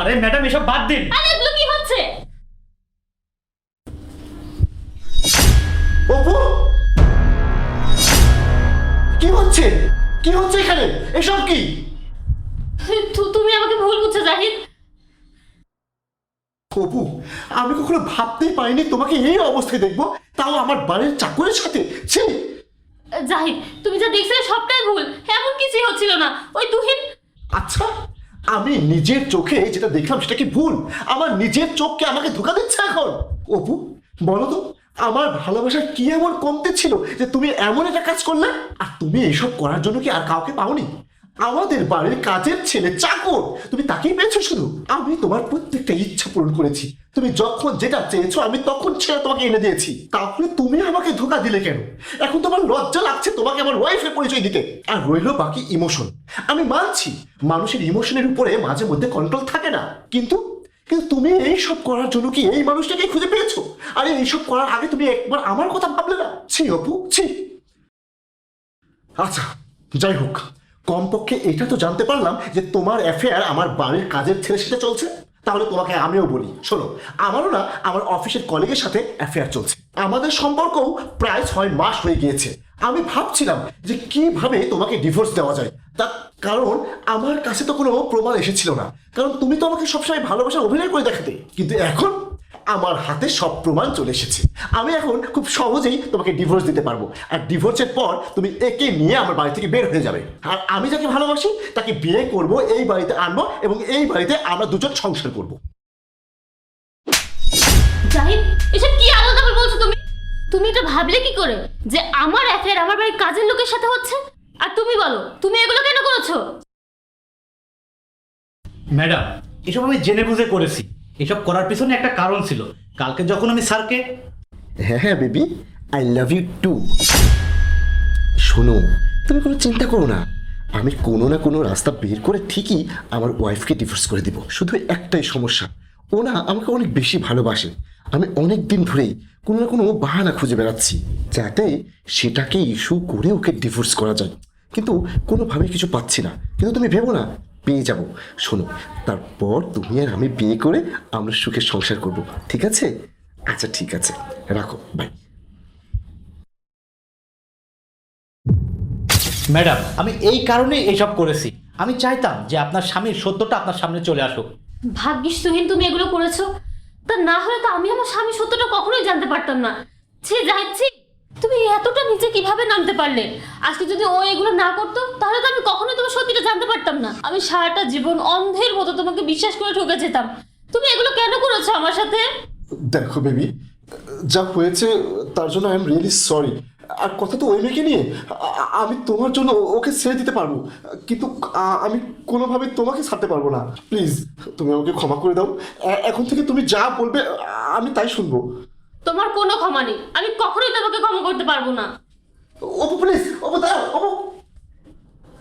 আরে ম্যাডাম এসব বাদ দিন। আরে এগুলো কি হচ্ছে? অপু? কি হচ্ছে? কি হচ্ছে এখানে? এসব কি? তুমি আমাকে ভুল বুঝছ জাহিদ। অপু আমি কখনো ভাবতেই পারিনি তোমাকে এই অবস্থায় দেখব। তাও আমার বাড়ির চাকরের সাথে। ছি! জাহিদ তুমি যা দেখছিলে সবটাই ভুল। এমন কিছুই হচ্ছিল না। ওই তুহিন আচ্ছা আমি নিজের চোখে যেটা দেখলাম সেটা কি ভুল? আমার নিজের চোখকে আমাকে ধোকা দিচ্ছে এখন? অপু বলো তো আমার ভালোবাসা কি এমন কমতে ছিল যে তুমি এমন একটা কাজ করলে? আর তুমি এসব করার জন্য কি আর কাউকে পাওনি? আমাদের বাড়ির কাজের ছেলে চাকর। তুমি তাকেই পেয়েছ শুধু। আমি তোমার প্রত্যেকটা ইচ্ছা পূরণ করেছি। তুমি যখন যেটা চেয়েছো, আমি তখন ছেড়ে তোমাকে এনে দিয়েছি। তাহলে তুমি আমাকে ধোকা দিলে কেন? এখন তোমার লজ্জা লাগছে তোমাকে আমার ওয়াইফের পরিচয় দিতে। আর রইল বাকি ইমোশন আমি মানছি, মানুষের ইমোশনের উপরে মাঝে মধ্যে কন্ট্রোল থাকে না। কিন্তু কিন্তু তুমি এইসব করার জন্য কি এই মানুষটাকে খুঁজে পেয়েছ? আরে এইসব করার আগে তুমি একবার আমার কথা ভাবলে না? ছি অপু, ছি। আচ্ছা যাই হোক। কমপক্ষে এটা তো জানতে পারলাম যে তোমার অ্যাফেয়ার আমার বাড়ির কাজের ছেলের সাথে চলছে। তাহলে তোমাকে আমিও বলি, শোনো, আমারও না আমার অফিসের কলিগের সাথে অ্যাফেয়ার চলছে। আমাদের সম্পর্কও প্রায় ছয় মাস হয়ে গিয়েছে। আমি ভাবছিলাম যে কীভাবে তোমাকে ডিভোর্স দেওয়া যায়। তার কারণ আমার কাছে তো কোনো প্রমাণ এসেছিল না। কারণ তুমি তো আমাকে সবসময় ভালোবাসার অভিনয় করে দেখাতে। কিন্তু এখন আমার হাতে সব প্রমাণ চলে এসেছে। আমি এখন খুব সহজেই তোমাকে ডিভোর্স দিতে পারব। আর ডিভোর্সের পর তুমি একে নিয়ে আমার বাড়ি থেকে বের হয়ে যাবে। আর আমি যাকে ভালোবাসি, তাকে বিয়ে করব, এই বাড়িতে আনব এবং এই বাড়িতে আমরা দুজন সংসার করব। তুমি এটা ভাবলে কি করে? যে আমার অ্যাফেয়ার আমার বাড়ির কাজের লোকের সাথে হচ্ছে? আর তুমি বলো তুমি এগুলো কেন করেছ? ম্যাডাম এসব আমি জেনে বুঝে করেছি। এসব করার পিছনে একটা কারণ ছিল। কালকে যখন আমি স্যারকে হ্যাঁ হ্যাঁ baby I love you too শোনো তুমি কোনো চিন্তা করো না। আমি কোনো না কোনো রাস্তা বের করে ঠিকই আমার ওয়াইফকে ডিভোর্স করে দিব। শুধু একটাই সমস্যা। ও না আমাকে অনেক বেশি ভালোবাসে। আমি অনেক দিন ধরেই কোনো না কোনো বাহানা খুঁজে বেড়াচ্ছি যাতে সেটাকে ইস্যু করে ওকে ডিভোর্স করা যায়। কিন্তু কোনোভাবে কিছু পাচ্ছি না। কিন্তু তুমি ভেবো না, পেয়ে যাব। শোনো, তারপর তুমি আর আমি বিয়ে করে আমরা সুখে সংসার করব। ঠিক আছে? আচ্ছা ঠিক আছে। রাখো, বাই। ম্যাডাম, আমি এই কারণে এইসব করেছি। আমি চাইতাম যে আপনার স্বামীর সত্যটা আপনার সামনে চলে আসুক। ভাগ্যিস তুহিন তুমি এগুলো করেছ। তা না হলে তো আমি আমার স্বামী সত্যটা কখনোই জানতে পারতাম না। ছি যাচ্ছি তুমি এতটা নিচে কীভাবে নামতে পারলে? আজকে যদি ও এগুলো না করতো, তাহলে তো আমি কখনোই তোমার সত্যিটা জানতে পারতাম না। আমি সারাটা জীবন অন্ধের মতো তোমাকে বিশ্বাস করে ঠকে যেতাম। তুমি এগুলো কেন করেছ আমার সাথে? দেখো, বেবি, যা হয়েছে, তার জন্য আই এম রিয়েলি সরি আর কথা তো ওই মেয়েকে নিয়ে আমি তোমার জন্য ও- ওকে ছেড়ে দিতে পারব। কিন্তু আমি কোনোভাবে তোমাকে ছাড়তে পারব না। প্লিজ তুমি আমাকে ক্ষমা করে দাও। এখন থেকে তুমি যা বলবে আমি তাই শুনব। তোমার কোনো ক্ষমা নেই। আমি কখনোই তোমাকে ক্ষমা করতে পারব না। অপু প্লিজ অপু দাঁড়াও অপু।